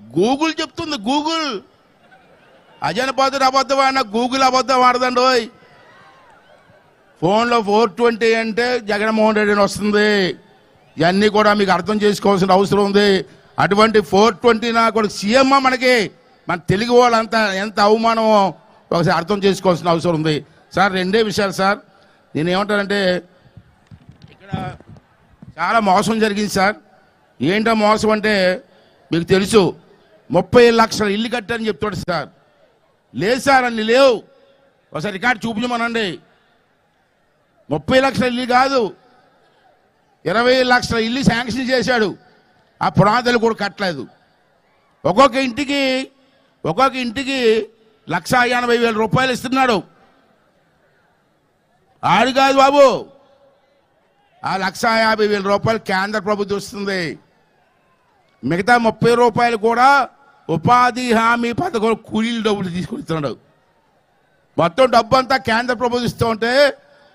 Google చెప్తుంది Google. అజన్ అబద్ధం ఆడిన గూగుల్ అబద్ధం ఆడదండి ఓయ్. ఫోన్లో ఫోర్ ట్వంటీ అంటే జగన్మోహన్ రెడ్డి అని వస్తుంది. ఇవన్నీ కూడా మీకు అర్థం చేసుకోవాల్సిన అవసరం ఉంది. అటువంటి ఫోర్ ట్వంటీ నా కూడా సీఎం మనకి. మన తెలుగు వాళ్ళంతా ఎంత అవమానమో ఒకసారి అర్థం చేసుకోవాల్సిన అవసరం ఉంది. సార్ రెండే విషయాలు సార్. నేను ఏమంటానంటే ఇక్కడ చాలా మోసం జరిగింది సార్. ఏంటో మోసం అంటే మీకు తెలుసు. ముప్పై లక్షల ఇల్లు కట్టారని చెప్తాడు సార్. లేదు సార్ అన్ని లేవు. ఒకసారి రికార్డు చూపించమనండి. ముప్పై లక్షల ఇల్లు కాదు. ఇరవై లక్షల ఇల్లు శాంక్షన్ చేశాడు. ఆ పునాదులు కూడా కట్టలేదు. ఒక్కొక్క ఇంటికి ఒక్కొక్క ఇంటికి లక్ష ఎనభై వేల రూపాయలు ఇస్తున్నాడు. ఆడు కాదు బాబు. ఆ లక్ష యాభై వేల రూపాయలు కేంద్ర ప్రభుత్వం ఇస్తుంది. మిగతా ముప్పై రూపాయలు కూడా ఉపాధి హామీ పథకం కూలీలు డబ్బులు తీసుకుని ఇస్తున్నాడు మొత్తం డబ్బు అంతా కేంద్ర ప్రభుత్వం ఇస్తూ ఉంటే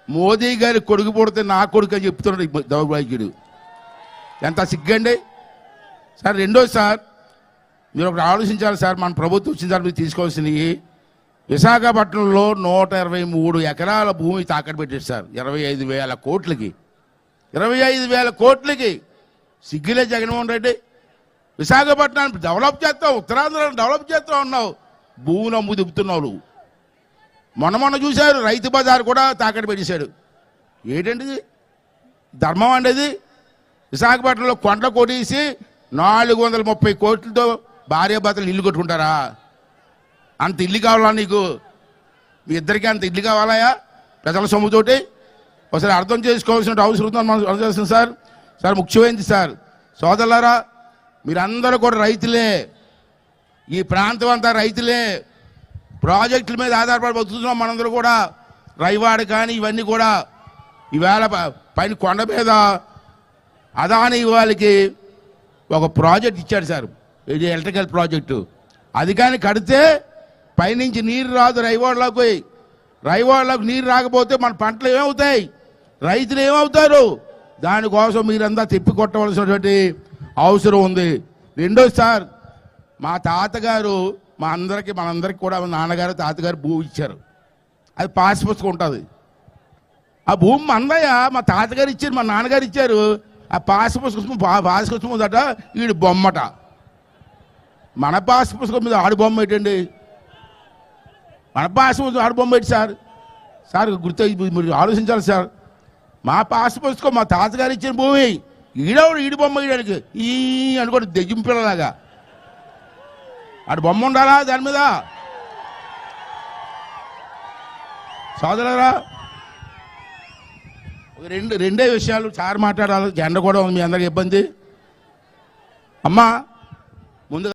మోదీ గారి కొడుకు పుడితే నా కొడుకు అని చెప్తున్నాడు దౌర్భాగ్యుడు. ఎంత సిగ్గండి? సార్ రెండోది సార్ మీరు ఒకటి ఆలోచించాలి సార్ మన ప్రభుత్వం వచ్చిన సార్ మీరు తీసుకోవాల్సినవి. విశాఖపట్నంలో నూట ఇరవై మూడు ఎకరాల భూమి తాకట్టు పెట్టారు సార్ ఇరవై ఐదు వేల కోట్లకి. ఇరవై ఐదు వేల కోట్లకి సిగ్గులే జగన్మోహన్ రెడ్డి. విశాఖపట్నాన్ని డెవలప్ చేస్తావు ఉత్తరాంధ్రాన్ని డెవలప్ చేస్తూ ఉన్నావు భూములు అమ్ము దిప్పుతున్నావు నువ్వు. మొన్న మొన్న చూశారు రైతు బజార్ కూడా తాకట్టు పెట్టేశాడు. ఏంటంటే ధర్మం అండేది? విశాఖపట్నంలో కొండ కొట్టేసి నాలుగు వందల ముప్పై కోట్లతో భార్యాభర్తలు ఇల్లు కట్టుకుంటారా? అంత ఇల్లు కావాలా నీకు? మీ ఇద్దరికి అంత ఇల్లు కావాలయా? ప్రజల సొమ్ముతోటి? ఒకసారి అర్థం చేసుకోవాల్సిన అవసరం ఉందని మనం అర్థం చేస్తుంది సార్. సార్ ముఖ్యమైనది సార్. సోదరులారా మీరందరూ కూడా రైతులే. ఈ ప్రాంతం అంతా రైతులే. ప్రాజెక్టుల మీద ఆధారపడి బతుకుతున్నాం మనందరూ కూడా. రైవాడ కానీ ఇవన్నీ కూడా ఈవేళ ప- పైన కొండ మీద అదాని వాళ్ళకి ఒక ప్రాజెక్ట్ ఇచ్చాడు సార్. ఇది ఎలక్ట్రికల్ ప్రాజెక్టు. అది కానీ కడితే పైనుంచి నీరు రాదు రైవాడలోకి రైవాడలోకి నీరు రాకపోతే మన పంటలు ఏమవుతాయి? రైతులు ఏమవుతారు? దానికోసం మీరంతా తిప్పి కొట్టవలసినటువంటి అవసరం ఉంది. రెండో సార్ మా తాతగారు మా అందరికి మనందరికి కూడా మా నాన్నగారు తాతగారు భూమి ఇచ్చారు. అది పాస్ పుస్తకం ఉంటుంది. ఆ భూమి మందయ్య మా తాతగారు ఇచ్చారు మా నాన్నగారు ఇచ్చారు. ఆ పాస్ పుస్తకం పా- పాస్ పుస్తకం ఉందట వీడు బొమ్మట. మన పాస్ పుస్తకం మీద ఆడు బొమ్మ ఏంటండి? మన పాస్ పుస్తకం ఆడు బొమ్మ ఏంటి సార్? సార్ గుర్తు మీరు ఆలోచించాలి సార్. మా పాస్ పుస్తకం మా తాతగారు ఇచ్చిన భూమి. ఈడవడు ఈడి బొమ్మ ఈయడానికి ఈ అనుకోండి దెయ్యం అటు బొమ్మ ఉండాలా దాని మీద? సోదరరా రెండు రెండే విషయాలు సార్ మాట్లాడాలి. జెండ కూడా ఉంది మీ అందరికి ఇబ్బంది. అమ్మా